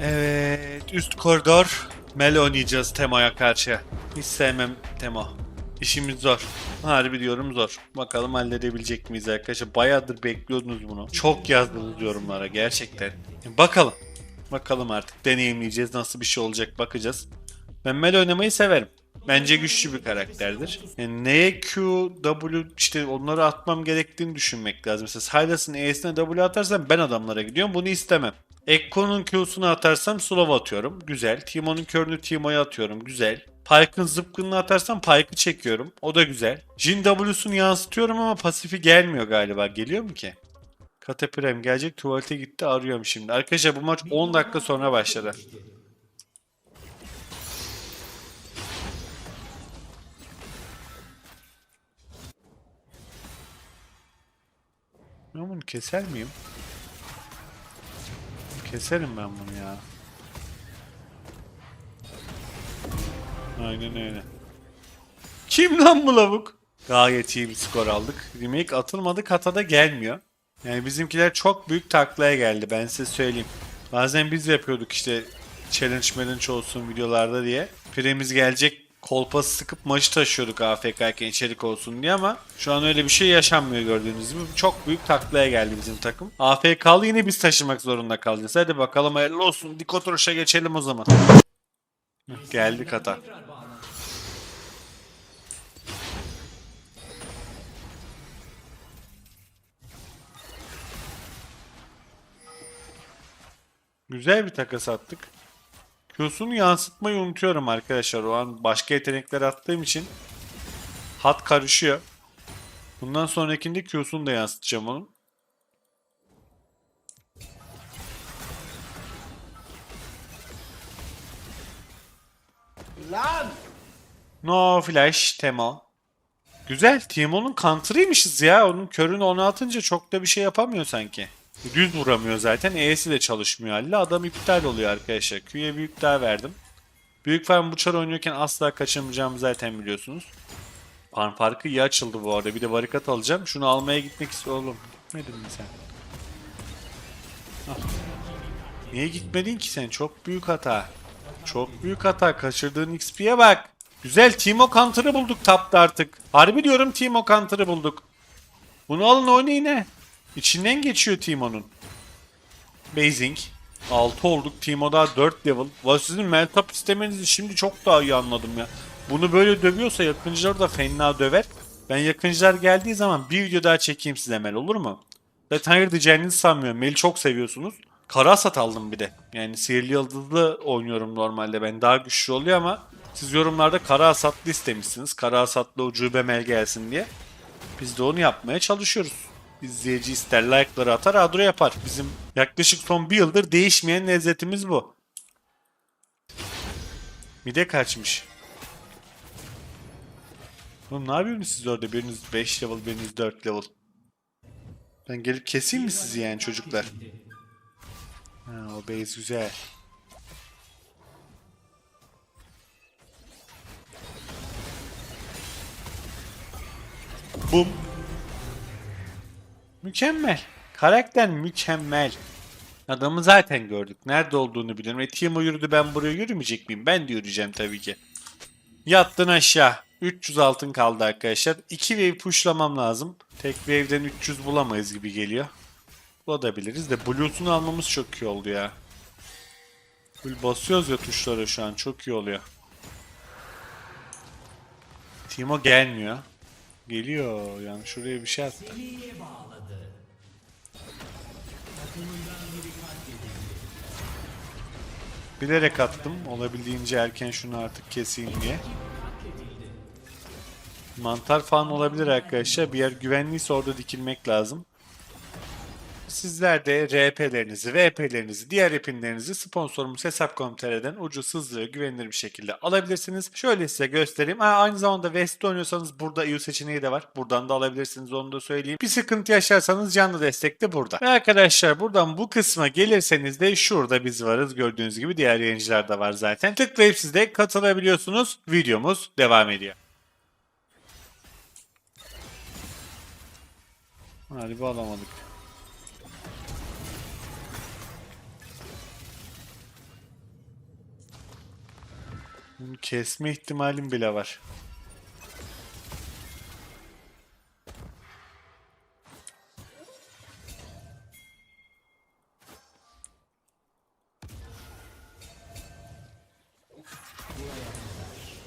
Evet, üst koridor. Mel oynayacağız Temo'ya karşı. Hiç sevmem Temo. İşimiz zor. Harbi diyorum zor. Bakalım halledebilecek miyiz arkadaşlar? Bayağıdır bekliyordunuz bunu. Çok yazdınız yorumlara gerçekten. Bakalım. Bakalım artık. Deneyimleyeceğiz. Nasıl bir şey olacak bakacağız. Ben Mel oynamayı severim. Bence güçlü bir karakterdir. Yani neye Q, W işte onları atmam gerektiğini düşünmek lazım. Mesela Sylas'ın E'sine W atarsam ben adamlara gidiyorum. Bunu istemem. Ekko'nun Q'sunu atarsam slow atıyorum. Güzel. Teemo'nun körünü Teemo'ya atıyorum. Güzel. Pyke'ın zıpkınını atarsam Pyke'ı çekiyorum. O da güzel. Jin W'sunu yansıtıyorum ama pasifi gelmiyor galiba. Geliyor mu ki? Kateprem gelecek tuvalete gitti arıyorum şimdi. Arkadaşlar bu maç 10 dakika sonra başladı. Ben bunu keser miyim? Keserim ben bunu ya. Aynen öyle. Kim lan bu lavuk? Gayet iyi bir skor aldık. Remake atılmadı kata da gelmiyor. Yani bizimkiler çok büyük taklaya geldi ben size söyleyeyim. Bazen biz yapıyorduk işte challenge challenge olsun videolarda diye. Piremiz gelecek kolpası sıkıp maçı taşıyorduk AFK'yken içerik olsun diye ama şu an öyle bir şey yaşanmıyor gördüğünüz gibi. Çok büyük taklaya geldi bizim takım. AFK'lı yine biz taşımak zorunda kalacağız. Hadi bakalım hayırlı olsun. Dikotroş'a geçelim o zaman. Heh, Geldi kata. Güzel bir takas attık. Q'sunu yansıtmayı unutuyorum arkadaşlar. O an başka yetenekler attığım için hat karışıyor. Bundan sonrakinde Q'sunu da yansıtacağım onun. Lan! No flash Temo. Güzel. Temo'nun counter'ıymışız ya. Onun körünü ona atınca çok da bir şey yapamıyor sanki. Düz vuramıyor zaten. E'si de çalışmıyor halde. Adam iptal oluyor arkadaşlar. Q'ye büyük daha verdim. Büyük farm bu çar oynuyorken asla kaçamayacağımı zaten biliyorsunuz. Farm farkı iyi açıldı bu arada. Bir de barikat alacağım. Şunu almaya gitmek istiyorum. Oğlum gitmedin mi sen? Ah. Niye gitmedin ki sen? Çok büyük hata. Çok büyük hata. Kaçırdığın XP'ye bak. Güzel. Timo Counter'ı bulduk tapta artık. Harbi diyorum Timo Counter'ı bulduk. Bunu alın oynayın he. İçinden geçiyor Timo'nun. Basing. 6 olduk. Timo daha 4 level. Valla sizin Meltap istemenizi şimdi çok daha iyi anladım ya. Bunu böyle dövüyorsa yakıncılar da fena döver. Ben yakıncılar geldiği zaman bir video daha çekeyim size Mel olur mu? Zaten hayır diyeceğinizi sanmıyorum. Mel'i çok seviyorsunuz. Karasat aldım bir de. Yani sihirli yıldızlı oynuyorum normalde. Ben daha güçlü oluyor ama siz yorumlarda kara hasatlı istemişsiniz. Kara hasatlı ucube Mel gelsin diye. Biz de onu yapmaya çalışıyoruz. İzleyici ister like'ları atar adro yapar. Bizim yaklaşık son bir yıldır değişmeyen lezzetimiz bu. Mide kaçmış. Oğlum ne yapıyorsunuz siz orada? Biriniz 5 level, biriniz 4 level. Ben gelip keseyim mi sizi yani çocuklar? Ha, o base güzel. Bum. Mükemmel. Karakter mükemmel. Adamı zaten gördük. Nerede olduğunu biliyorum. E Timo yürüdü ben buraya yürümeyecek miyim? Ben de yürüyeceğim tabii ki. Yattın aşağı. 300 altın kaldı arkadaşlar. 2 wave pushlamam lazım. Tek wave'den 300 bulamayız gibi geliyor. Bulabiliriz de Blue'sunu almamız çok iyi oldu ya. Full basıyoruz ya tuşlara şu an. Çok iyi oluyor. Timo gelmiyor. Geliyor. Yani şuraya bir şey attı. Bilerek attım. Olabildiğince erken şunu artık keseyim diye. Mantar falan olabilir arkadaşlar. Bir yer güvenliyse orada dikilmek lazım. Sizler de RP'lerinizi, VP'lerinizi, diğer epinlerinizi sponsorumuz Hesap.com.tr'den ucuz, hızlı ve güvenilir bir şekilde alabilirsiniz. Şöyle size göstereyim. Ha, aynı zamanda West'te oynuyorsanız burada EU seçeneği de var. Buradan da alabilirsiniz onu da söyleyeyim. Bir sıkıntı yaşarsanız canlı destek de burada. Ve arkadaşlar buradan bu kısma gelirseniz de şurada biz varız. Gördüğünüz gibi diğer yayıncılar da var zaten. Tıklayıp siz de katılabiliyorsunuz. Videomuz devam ediyor. Harbi alamadık. Bunu kesme ihtimalim bile var.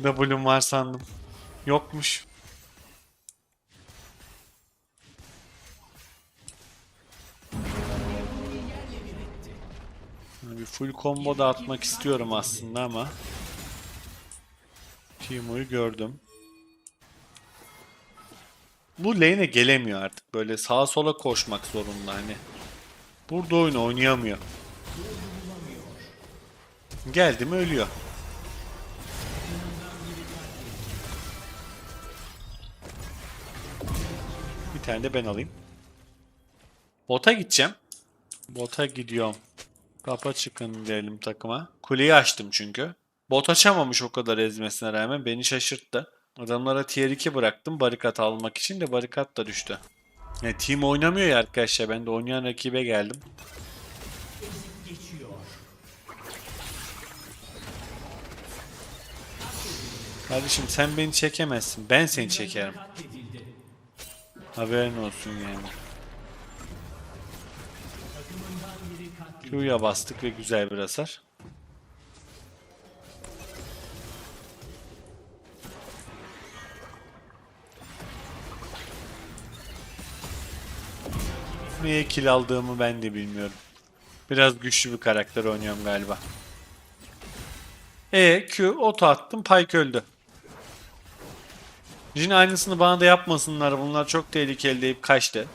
W'm var sandım. Yokmuş. Bir full combo da atmak istiyorum aslında ama Timo'yu gördüm. Bu lane'e gelemiyor artık. Böyle sağa sola koşmak zorunda hani. Burada oyunu oynayamıyor. Geldi mi ölüyor. Bir tane de ben alayım. Bota gideceğim. Bota gidiyorum. Kapa çıkın diyelim takıma. Kuleyi açtım çünkü. Bot açamamış o kadar ezmesine rağmen beni şaşırttı. Adamlara tier 2 bıraktım barikat almak için de barikat da düştü. Yani team oynamıyor ya arkadaşlar. Ben de oynayan rakibe geldim. Kardeşim sen beni çekemezsin. Ben seni çekerim. Haberin olsun yani. Q'ya bastık ve güzel bir hasar. Neye kill aldığımı ben de bilmiyorum. Biraz güçlü bir karakter oynuyorum galiba. E Q oto attım Pyke öldü. Jin aynısını bana da yapmasınlar bunlar çok tehlikeli deyip kaçtı.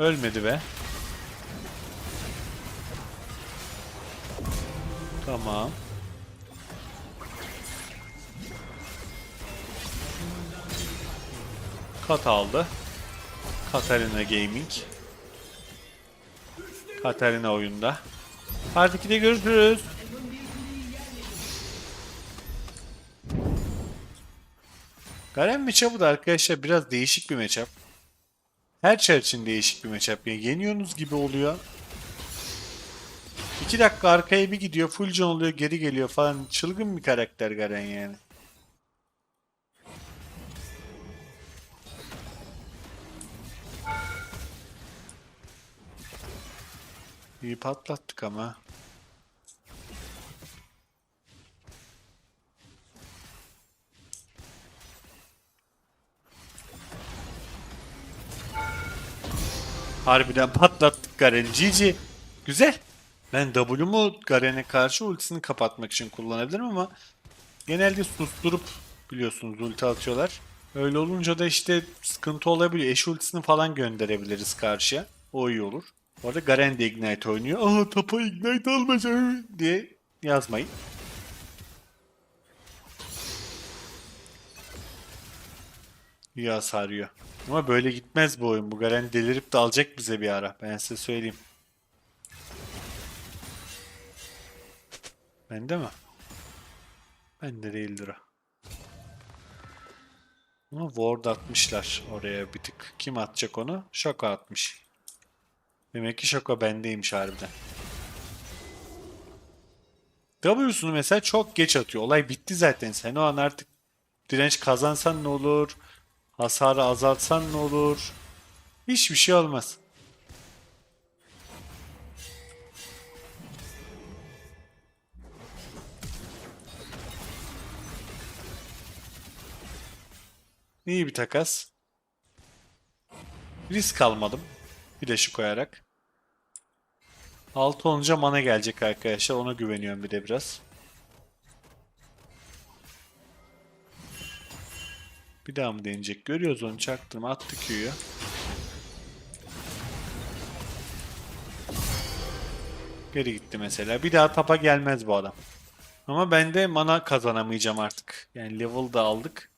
Ölmedi be. Tamam. Kat aldı. Katarina Gaming. Katarina oyunda. Part 2'de görüşürüz. Garen matchup'ı da arkadaşlar biraz değişik bir matchup. Her çar için değişik bir matchup. Yani yeniyorsunuz gibi oluyor. 2 dakika arkaya bir gidiyor, full can oluyor, geri geliyor falan. Çılgın bir karakter Garen yani. İyi patlattık ama. Harbiden patlattık Garen'i. GG. Güzel. Ben W'mu Garen'e karşı ultisini kapatmak için kullanabilirim ama genelde susturup biliyorsunuz ulti atıyorlar. Öyle olunca da işte sıkıntı olabiliyor. Eş ultisini falan gönderebiliriz karşıya. O iyi olur. Bu arada Garen de Ignite oynuyor. Aha tapa Ignite almayacağım diye yazmayın. İyi hasar. Ama böyle gitmez bu oyun. Bu Garen delirip de alacak bize bir ara. Ben size söyleyeyim. Bende mi? Bende değildir o. Ama ward atmışlar oraya bir tık. Kim atacak onu? Şoko atmış. Demek ki Şoko bendeymiş harbiden. W'sunu mesela çok geç atıyor. Olay bitti zaten. Sen o an artık direnç kazansan ne olur? Hasarı azaltsan ne olur? Hiçbir şey olmaz. İyi bir takas. Risk almadım. Flash'ı koyarak. 6 olunca mana gelecek arkadaşlar. Ona güveniyorum bir de biraz. Bir daha mı deneyecek? Görüyoruz onu çaktırma. Attı Q'yu. Geri gitti mesela. Bir daha tapa gelmez bu adam. Ama ben de mana kazanamayacağım artık. Yani level da aldık.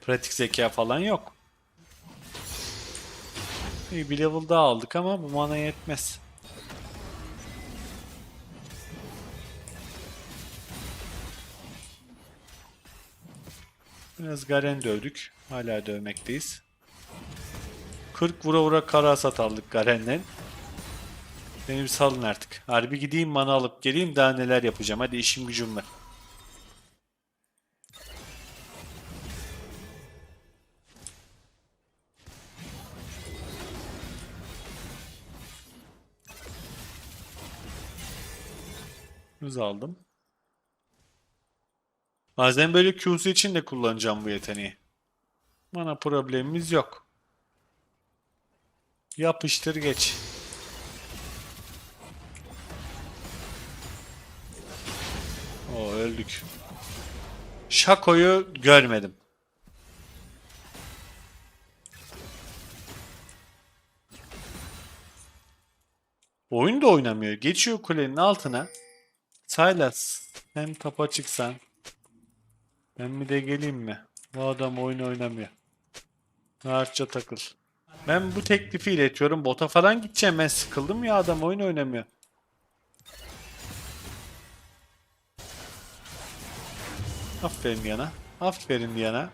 Pratik zeka falan yok. İyi bir level daha aldık ama bu mana yetmez. Biraz Garen dövdük. Hala dövmekteyiz. 40 vura vura kara aldık Garen'den. Beni salın artık. Harbi gideyim mana alıp geleyim daha neler yapacağım. Hadi işim gücüm var. Hız aldım. Bazen böyle Q'su için de kullanacağım bu yeteneği. Mana problemimiz yok. Yapıştır geç. O öldük. Şako'yu görmedim. Oyun da oynamıyor. Geçiyor kulenin altına. Silas, hem tapa çıksan. Ben mi de geleyim mi? Bu adam oyun oynamıyor. Rahatça takıl. Ben bu teklifi iletiyorum. Bota falan gideceğim. Ben sıkıldım ya adam oyun oynamıyor. Aferin yana. Aferin yana.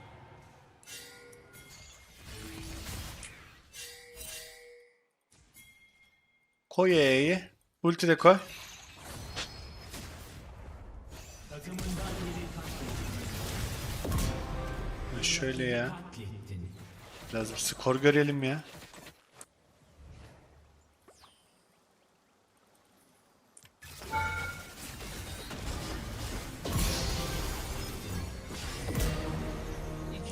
Koy E'yi. Ulti de koy. Şöyle ya. Biraz bir skor görelim ya.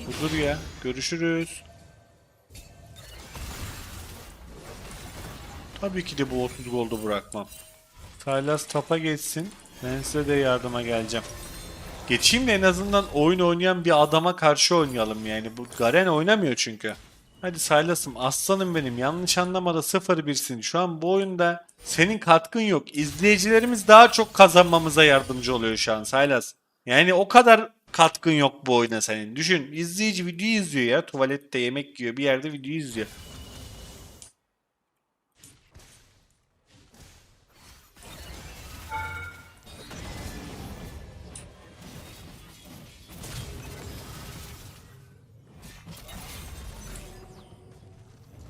Budur ya. Görüşürüz. Tabii ki de bu 30 goldu bırakmam. Silas tapa geçsin. Ben size de yardıma geleceğim. Geçeyim de en azından oyun oynayan bir adama karşı oynayalım yani. Bu Garen oynamıyor çünkü. Hadi Silas'ım aslanım benim yanlış anlamada 0-1'sin. Şu an bu oyunda senin katkın yok. İzleyicilerimiz daha çok kazanmamıza yardımcı oluyor şu an Silas. Yani o kadar katkın yok bu oyuna senin. Düşün izleyici videoyu izliyor ya. Tuvalette yemek yiyor bir yerde videoyu izliyor.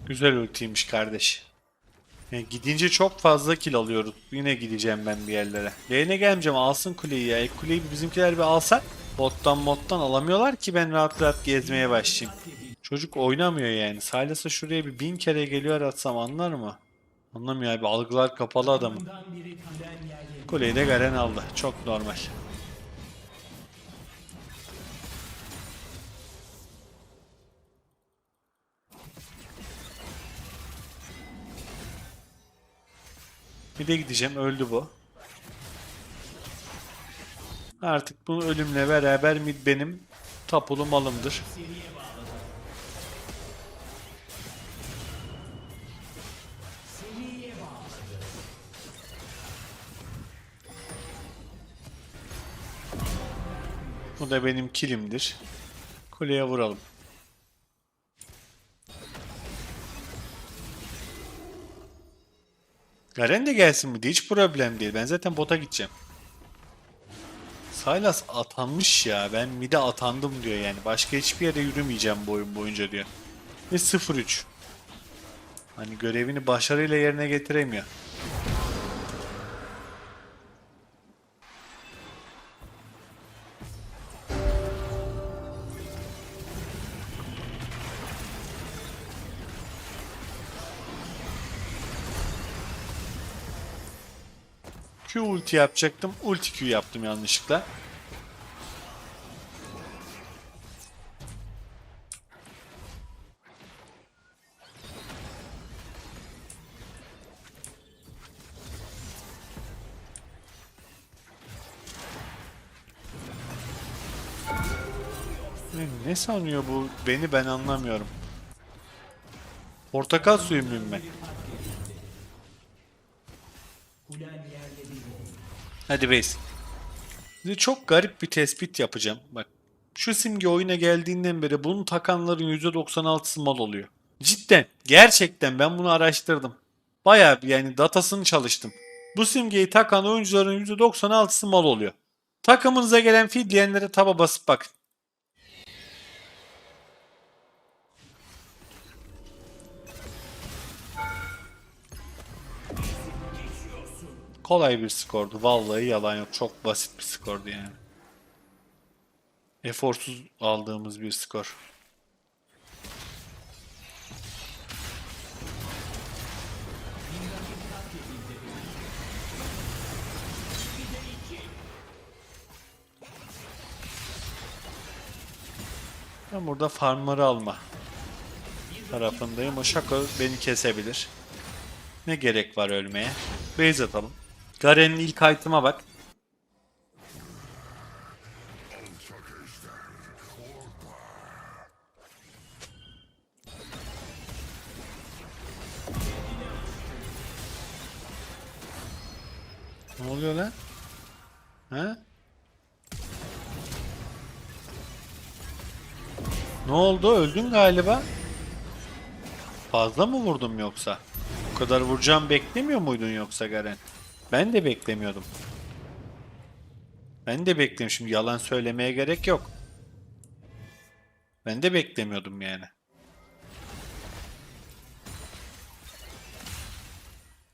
Güzel ultiymiş kardeş. Yani gidince çok fazla kill alıyoruz. Yine gideceğim ben bir yerlere. Lane'e gelmeyeceğim alsın kuleyi ya. İlk kuleyi bizimkiler bir alsak. Bottan bottan alamıyorlar ki ben rahat rahat gezmeye başlayayım. Çocuk oynamıyor yani. Silas'a şuraya bir bin kere geliyor atsam anlar mı? Anlamıyor abi algılar kapalı adamın. Kuleyi de Garen aldı. Çok normal. Bir de gideceğim. Öldü bu. Artık bu ölümle beraber mid benim tapulu malımdır. Bu da benim kilimdir. Kuleye vuralım. Garen de gelsin mi diye hiç problem değil. Ben zaten bota gideceğim. Sylas atanmış ya. Ben mide atandım diyor yani. Başka hiçbir yere yürümeyeceğim bu oyun boyunca diyor. Ve 0-3. Hani görevini başarıyla yerine getiremiyor. Ulti yapacaktım. Ulti Q yaptım yanlışlıkla. Ne, sanıyor bu beni ben anlamıyorum. Portakal suyu muyum ben? Hadi base. Şimdi çok garip bir tespit yapacağım. Bak şu simge oyuna geldiğinden beri bunu takanların %96'sı mal oluyor. Cidden. Gerçekten ben bunu araştırdım. Bayağı bir yani datasını çalıştım. Bu simgeyi takan oyuncuların %96'sı mal oluyor. Takımınıza gelen feed diyenlere taba basıp bakın. Kolay bir skordu. Vallahi yalan yok. Çok basit bir skordu yani. Eforsuz aldığımız bir skor. Ben burada farmları alma tarafındayım. O şaka beni kesebilir. Ne gerek var ölmeye? Base atalım. Garen'in ilk item'a bak. Ne oluyor lan? Ha? Ne oldu? Öldün galiba. Fazla mı vurdum yoksa? Bu kadar vuracağım beklemiyor muydun yoksa Garen? Ben de beklemiyordum. Ben de bekliyorum. Şimdi yalan söylemeye gerek yok. Ben de beklemiyordum yani.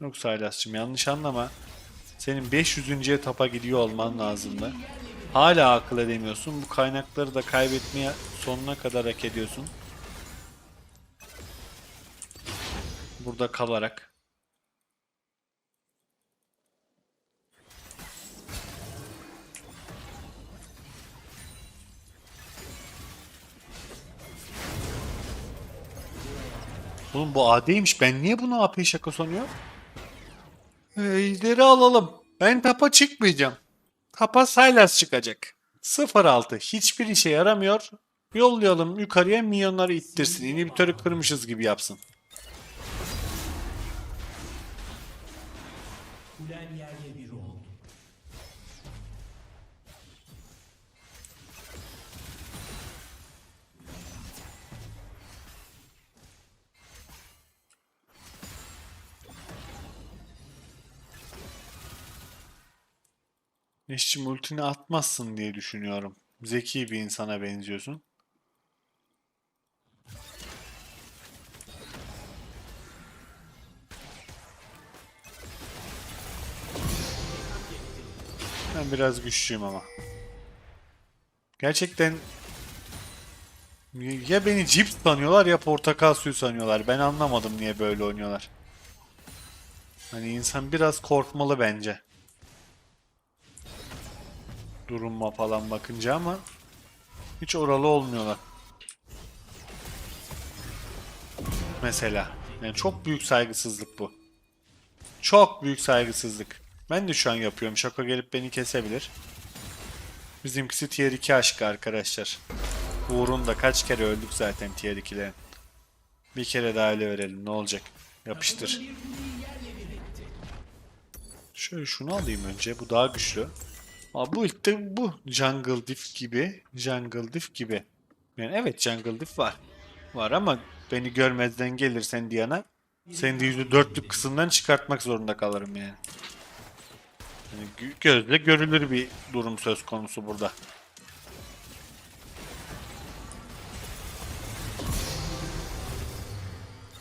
Yoksa Aylas'cığım yanlış anlama. Senin 500. etapa gidiyor olman lazımdı. Hala akıl edemiyorsun. Bu kaynakları da kaybetmeye sonuna kadar hak ediyorsun. Burada kalarak. Oğlum bu AD'ymiş. Ben niye bunu AP şaka sanıyorum? Ejderi alalım. Ben tapa çıkmayacağım. Tapa Sylas çıkacak. 0-6. Hiçbir işe yaramıyor. Yollayalım yukarıya milyonları ittirsin. İnhibitörü kırmışız gibi yapsın. Eşçim ultini atmazsın diye düşünüyorum. Zeki bir insana benziyorsun. Ben biraz güçlüyüm ama. Gerçekten ya beni cips sanıyorlar ya portakal suyu sanıyorlar. Ben anlamadım niye böyle oynuyorlar. Hani insan biraz korkmalı bence duruma falan bakınca ama hiç oralı olmuyorlar. Mesela. Yani çok büyük saygısızlık bu. Çok büyük saygısızlık. Ben de şu an yapıyorum. Şaka gelip beni kesebilir. Bizimkisi tier 2 aşkı arkadaşlar. Uğrunda kaç kere öldük zaten tier 2'lerin. Bir kere daha ele verelim ne olacak. Yapıştır. Şöyle şunu alayım önce. Bu daha güçlü. Ama bu ilk bu Jungle Diff gibi. Jungle Diff gibi. Yani evet Jungle Diff var. Var ama beni görmezden gelirsen Diana seni de %4'lük kısımdan çıkartmak zorunda kalırım yani. yani gö- gözle görülür bir durum söz konusu burada.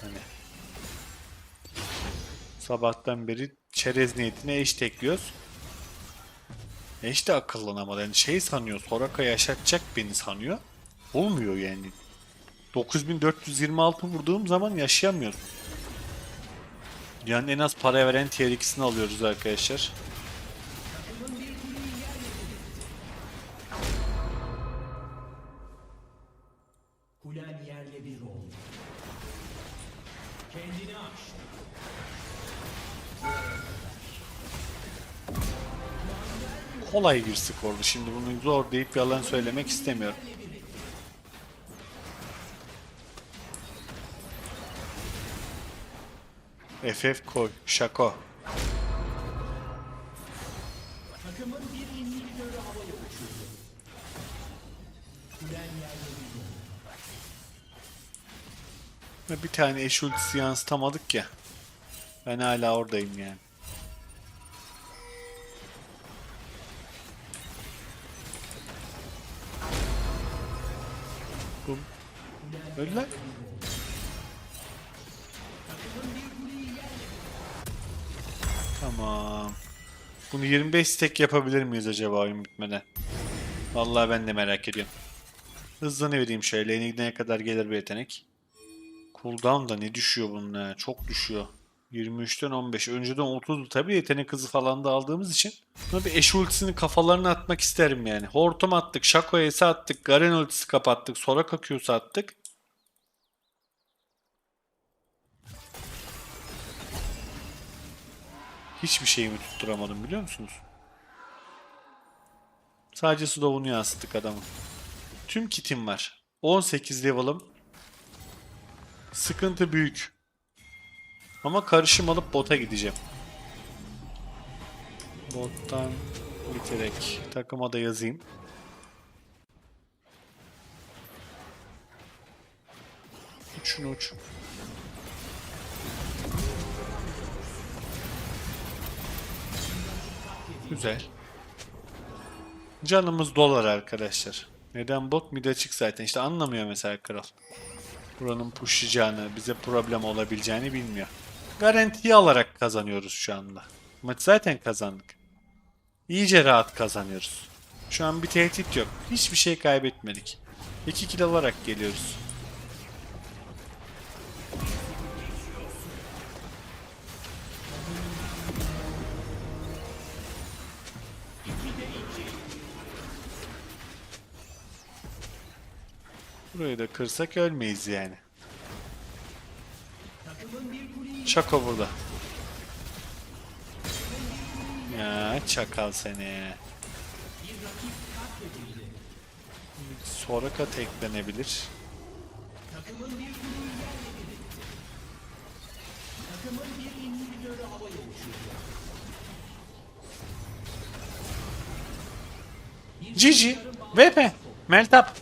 Hani sabahtan beri çerez niyetine eş tekliyoruz. Eş de akıllanamadı. Yani şey sanıyor, Soraka yaşatacak beni sanıyor. Olmuyor yani. 9426 vurduğum zaman yaşayamıyorum. Yani en az para veren tier 2'sini alıyoruz arkadaşlar. Kolay bir skordu. Şimdi bunu zor deyip yalan söylemek istemiyorum. FF koy. Şako. Bir tane eş ultisi yansıtamadık ya. Ben hala oradayım yani. Öldüler. Tamam. Bunu 25 stack yapabilir miyiz acaba oyun bitmeden? Vallahi ben de merak ediyorum. Hızlanı vereyim şöyle. Lane'e gidene kadar gelir bir yetenek. Cooldown da ne düşüyor bunun ya? Çok düşüyor. 23'ten 15. Önceden 30'du tabii yetenek hızı falan da aldığımız için. Buna bir eş ultisini kafalarına atmak isterim yani. Hortum attık, Shaco Ace attık, Garen ultisi kapattık, Soraka Q'su attık. Hiçbir şeyimi tutturamadım biliyor musunuz? Sadece Slow'unu yansıttık adamın. Tüm kitim var. 18 level'ım. Sıkıntı büyük. Ama karışım alıp bota gideceğim. Bottan biterek takıma da yazayım. Uçun uç. Güzel. Canımız dolar arkadaşlar. Neden bot mid açık zaten işte anlamıyor mesela kral. Buranın pushlayacağını, bize problem olabileceğini bilmiyor. Garantiyi alarak kazanıyoruz şu anda. Maç zaten kazandık. İyice rahat kazanıyoruz. Şu an bir tehdit yok. Hiçbir şey kaybetmedik. 2 kill alarak geliyoruz. Burayı da kırsak ölmeyiz yani. Şako burada. Ya çakal seni. Soraka teklenebilir. Cici. VP. Meltap.